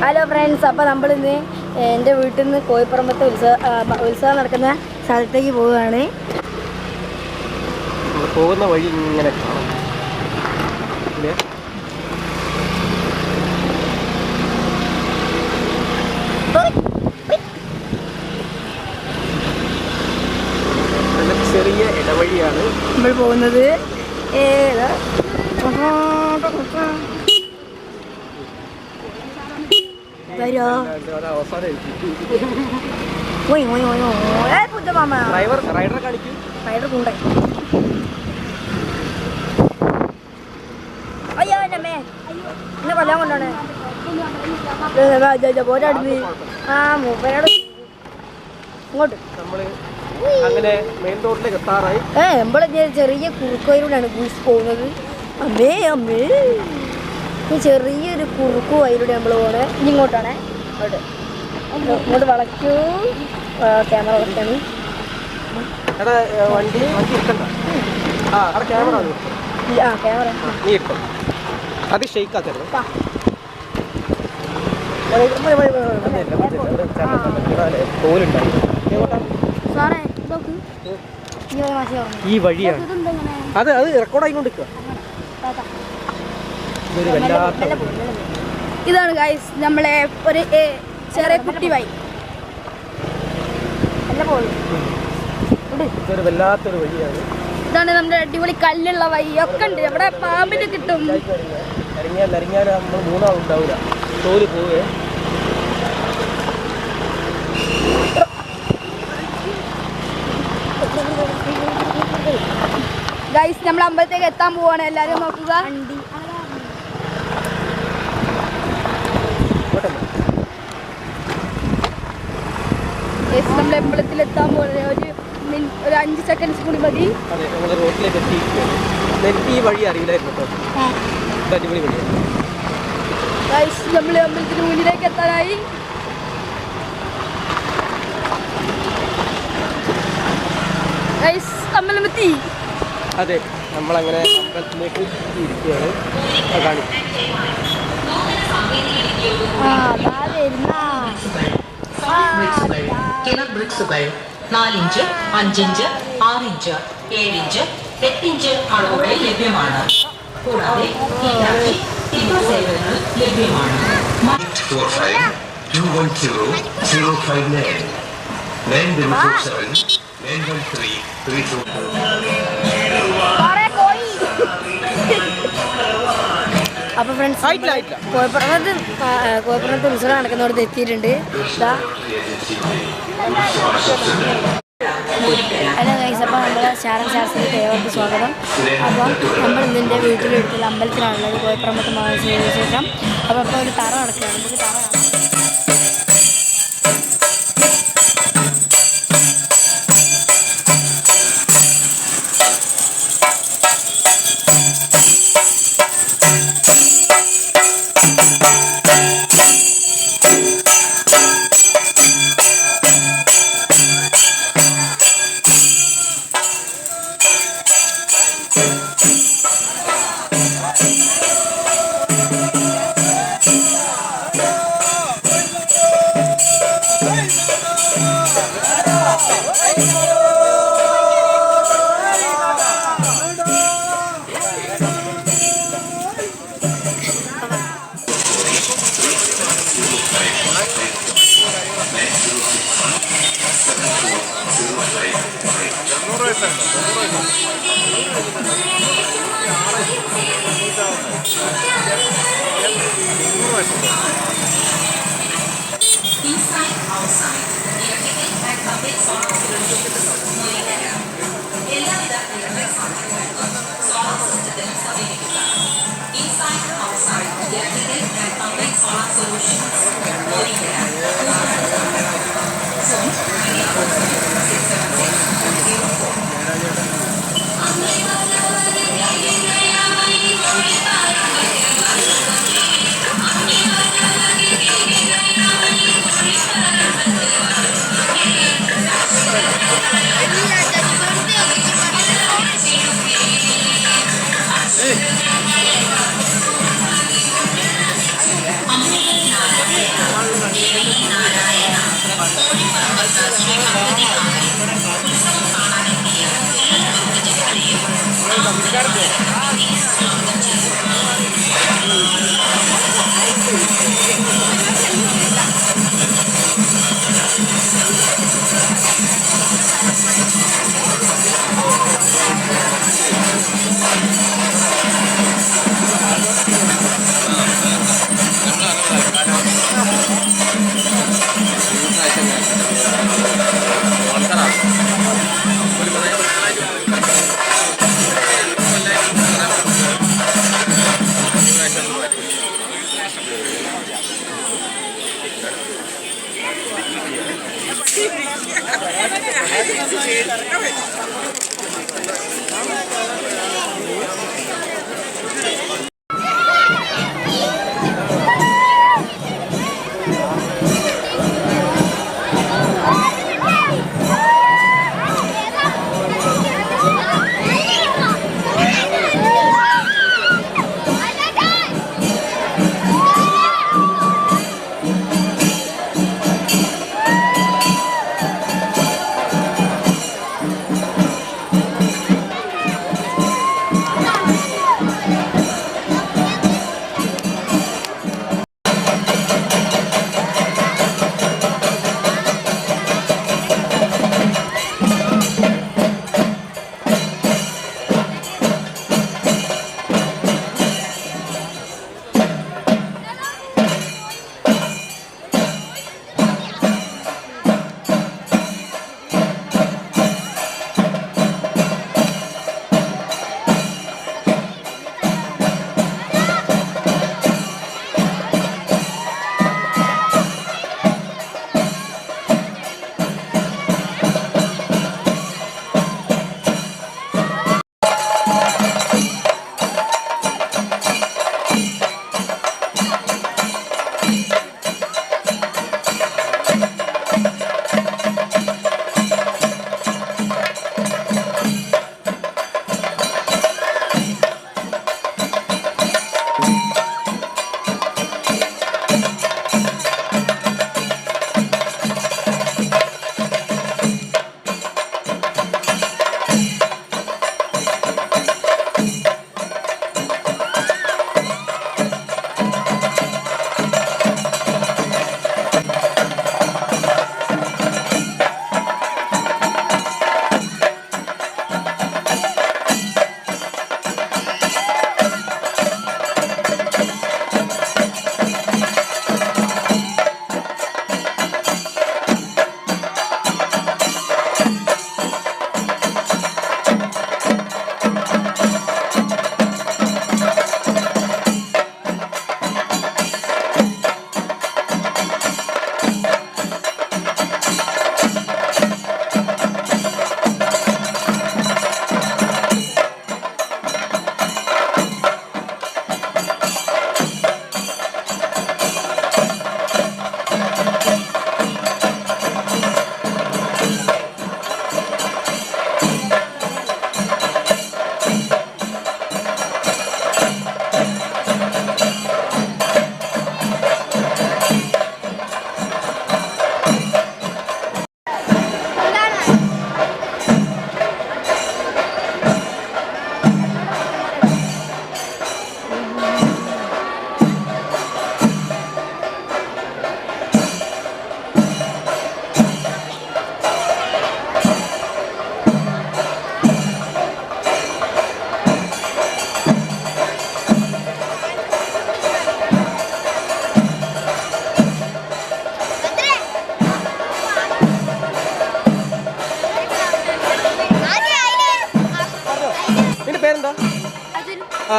Hello friends അപ്പോൾ നമ്മളിന്ന് എന്റെ വീട്ടിൽ നിന്ന് കോഴിപ്പറമ്പത്തെ ഉത്സവ ഉത്സവം നടക്കുന്ന സ്ഥലത്തേക്ക് പോവുകയാണ്. പോകുന്ന വഴി ഇങ്ങനെ ചെറിയ ഇടവഴിയാണ്. നമ്മൾ പോകുന്നത്. വരോ. അത് അവസാനം എത്തി. ഓയ് ഓയ് ഓയ് ഓയ് പുത്ത മാമ ഡ്രൈവർ കാണിക്കും റൈഡർ അയ്യോ എന്റെ അമ്മേ. എന്നെ കൊല്ലാൻ കൊണ്ടാണ്. പോരാടുന്ന് ആ മൂപ്പരോട് ഇങ്ങോട്ട്. അങ്ങനെ മെയിൻ റോഡിലേക്ക് എത്താറായി. ഏ നമ്മളെ ചെറിയ കുറുക്കോയിലൂടെയാണ് പോകുന്നത്. അമ്മേ അമ്മേ. ഈ ചെറിയൊരു കുറുക്കു അതിലൂടെ നമ്മൾ പോണേ ഇനി ഇങ്ങോട്ടാണേ. അവിടെ ഇങ്ങോട്ട് വളയ്ക്കൂ. ക്യാമറ വളയ്ക്കാണ്. ആ ക്യാമറ ഈ- അത് വഴിയാണ്. അത് അത് റെക്കോർഡായിക്കൊണ്ടിരിക്കുക. ഇതൊരു വല്ലാത്ത. ഇതാണ് ഗൈസ് നമ്മളെ ഒരു ചെറിയ കുട്ടി വൈ മെല്ലെ പോളൂ ഇതൊരു വല്ലാത്തൊരു വഴിയാണ്. ഇതാണ് നമ്മുടെ അടിപൊളി കല്ലുള്ള വൈ ഒക്കെ ഉണ്ട്. നമ്മുടെ പാമ്പിന് കിട്ടും. ഇറങ്ങിയാൽ ഇറങ്ങിയാൽ നമ്മൾ മൂന്നാളും ഉണ്ടാവില്ല. തോൽ പോവേ. ഗൈസ് നമ്മൾ അമ്പലത്തേക്ക് എത്താൻ പോവാണ്. എല്ലാരും നോക്കുക. ഗൈസ് നമ്മൾ അമ്പലത്തിൽ എത്താൻ പോവാണ് ഒരു ഒരു അഞ്ച് സെക്കൻഡ്സ് കൂടി മതി. അതെ നമ്മൾ റോഡിലേക്ക് എത്തിയിരിക്കുകയാണ്. എനിക്ക് ഈ വഴി അറിയില്ലായിരുന്നു കേട്ടോ. അടിപൊളി വഴിയാണ് നമ്മൾ അമ്പലത്തിന് മുന്നിലേക്ക് എത്താനായി. ഗൈസ് അമ്പലം എത്തി അതെ നമ്മളങ്ങനെ അമ്പലത്തിലേക്ക് എത്തിയിരിക്കുകയാണ്. അത് കാണിക്കും ആ ദാ വരുന്നാ. കിണർ ബ്രിക്സുകൾ നാലിഞ്ച് അഞ്ചിഞ്ച് ആറിഞ്ച് ഏഴിഞ്ച് എട്ടിഞ്ച് അളവുകളിൽ ലഭ്യമാണ് കൂടാതെ ഹീറ്റാച്ചി ടിപ്പർ സേവനങ്ങൾ ലഭ്യമാണ് four five two one zero zero five nine nine zero four seven nine one three three two അപ്പൊ ഫ്രണ്ട്സ് കോഴിപ്പുറത്ത് കോഴിപ്പുറത്ത് ഉത്സവം നടക്കുന്നവിടെ എത്തിയിട്ടുണ്ട്. ഹലോ ഗൈസ് അപ്പോൾ നമ്മൾ ശാരൻ ശാസ്ത്രി ഏവർക്ക് സ്വാഗതം. അപ്പം നമ്മൾ ഇതിന്റെ വീട്ടിലെടുത്തുള്ള അമ്പലത്തിലാണുള്ളത്. മഹോത്സവത്തിന് അപ്പം അപ്പോൾ ഇപ്പോൾ ഒരു തറ നടക്കുകയാണ്. നമുക്ക് തറ Gracias. Ricardo.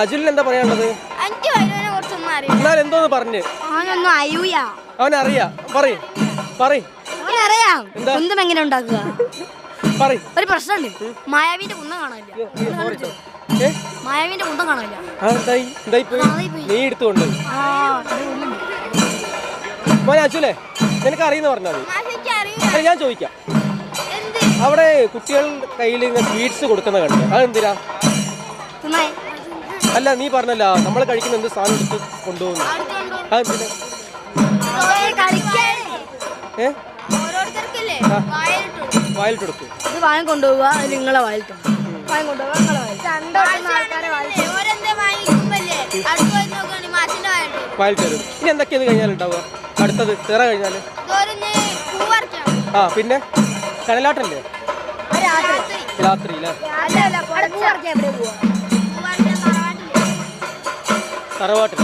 അജുലിന് എന്താ പറയാനുള്ളത്? എനിക്ക് വൈദ്യുവിനെ കുറിച്ചൊന്നും അറിയാം എന്നാൽ എന്തോന്ന് പറഞ്ഞ്? അവനൊന്നും അയൂയാ അവനറിയാ. പറയ്. പറയ്. അവനറിയാം. എന്താ? കുന്തം എങ്ങനെ ഉണ്ടാക്കുക? പറയ്. ഒരു പ്രശ്നമുണ്ട്. മായാവിന്റെ കുന്തം കാണാനില്ല. ഏ മായാവിന്റെ കുന്തം കാണാനില്ല. ആ എന്തായി? എന്തായി പോയി? അതായി പോയി. നീ എടുത്തുകൊണ്ട് ആ അത് കുന്തമുണ്ട്. മോനെ അജുലേ നിനക്ക് അറിയുന്ന പറഞ്ഞാൽ മതി. മാഷിക്ക് അറിയില്ല. അല്ല, ഞാൻ ചോദിക്കാം. എന്ത്? അവിടെ കുട്ടികളുടെ കയ്യിൽ ഇങ്ങനെ സ്വീറ്റ്സ് കൊടുക്കുന്ന കണ്ടു? അതെന്തിനാ. അല്ല നീ പറഞ്ഞല്ല നമ്മൾ കഴിക്കുന്ന എന്ത് സാധനം എടുത്ത് കൊണ്ടുപോകുന്നു? ആ. ഏ. വായലിട്ടു. ഇത് കൊണ്ടുപോവുക അത് നിങ്ങളെ വായിലിട്ടോ. കൊണ്ടുപോവുക നിങ്ങളെ വായിൽ വായലിട്ടു. ഇനി എന്തൊക്കെയാണ് ഇത് കഴിഞ്ഞാൽ ഉണ്ടാവുക? അടുത്തത് തിറ കഴിഞ്ഞാൽ പറിക്കാം ആ പിന്നെ? കനലാട്ടല്ലേ രാത്രി. രാത്രി അല്ലേ അല്ല അല്ല അവിടെ പൂ പറിക്കാൻ എവിടെ പോവാ? கரவாட்டு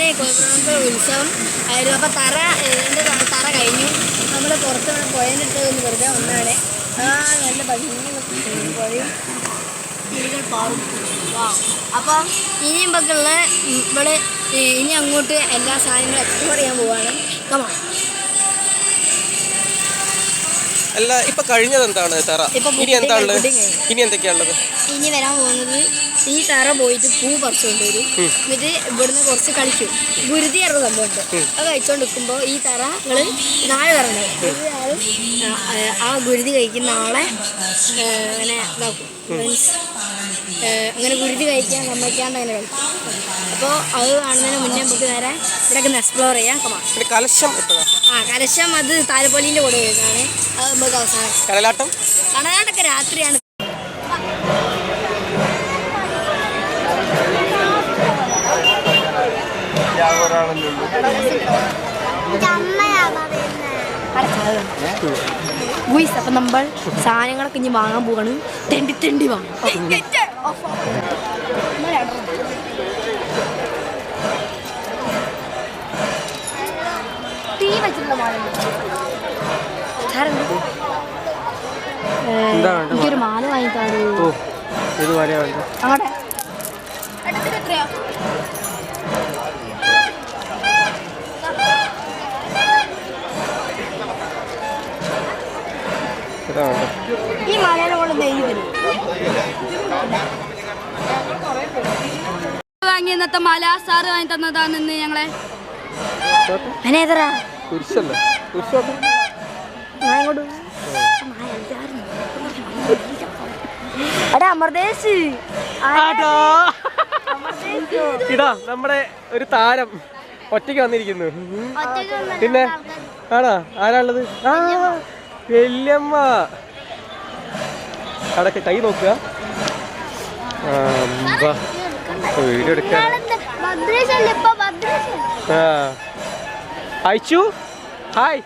ഞാൻ കോഴിക്കോട് ഉത്സവം ആയിരുന്നു. അപ്പോൾ തറ എന്റെ തറ കഴിഞ്ഞു. നമ്മൾ പുറത്ത് പോയതിട്ട് ഒന്ന് വെറുതെ ഒന്നാണ് ആ നല്ല ഭംഗിയുള്ള പുഴയും കിളികൾ പാറും. വാ. അപ്പം ഇനി ഇമ്പക്കുള്ള ഇവിടെ ഇനി അങ്ങോട്ട് എല്ലാ സാധനങ്ങളും എക്സ്പ്ലോർ ചെയ്യാൻ പോവാണ്. കമാ അല്ല ഇപ്പൊ കഴിഞ്ഞത് എന്താണ് തറ? ഇപ്പൊ ഇനി എന്താ ഉള്ളത്? പുഡിംഗ് കഴിഞ്ഞു. ഇനി എന്തൊക്കെയാണുള്ളത് ഇനി വരാൻ പോകുന്നത് ഈ തറ പോയിട്ട് പൂ പറിച്ചുകൊണ്ട് വരും. എന്നിട്ട് ഇവിടുന്ന് കുറച്ച് കളിക്കും. ഗുരുതി അറിയ സംഭവമുണ്ട്. അത് കഴിച്ചുകൊണ്ട് നിൽക്കുമ്പോൾ ഈ തറ നിങ്ങൾ നാളെ തരണം ആ, ഗുരുതി കഴിക്കുന്ന ആളെ അങ്ങനെ ഇതാക്കും. മീൻസ് അങ്ങനെ ഗുരുതി കഴിക്കാൻ സമ്മതിക്കാണ്ട് അങ്ങനെ കളിക്കും അപ്പോൾ അത് കാണുന്നതിന് മുന്നേ നമുക്ക് നേരെ ഇവിടെയൊക്കെ ഒന്ന് എക്സ്പ്ലോർ ചെയ്യാം. കലശം ആ കലശം അത് താലപ്പൊലിന്റെ കൂടെ വരുന്നതാണ് അത് നമുക്ക് അവസാനം കടലാട്ടം? കടലാട്ടൊക്കെ രാത്രിയാണ്. ഗുയ്സ് അപ്പം നമ്മൾ സാധനങ്ങളൊക്കെ ഇനി വാങ്ങാൻ പോവാണ്. തെണ്ടി തെണ്ടി വാങ്ങും തീ വെച്ചിട്ടുള്ള വേണ്ടത്? എനിക്കൊരു മാല വാങ്ങിക്കാറ് ഇത് വേണ്ടത്. ഈ മാലയുടെ കൊണ്ട് നെയ്യ് തരും വാങ്ങിയ ഇന്നത്തെ മല സാറ് വാങ്ങി ഞങ്ങളെ കുരിശോട്ട് ഇങ്ങോട്ട് എടാ അമർദേശ് ഇതാ നമ്മുടെ ഒരു താരം ഒറ്റയ്ക്ക് വന്നിരിക്കുന്നു. പിന്നെ? ആണോ? ആരാളുള്ളത് ആ വല്യമ്മ. അടക്ക കൈ നോക്കുക. വീഡിയോ എടുക്കാൻ അയച്ചു. ഹായ്.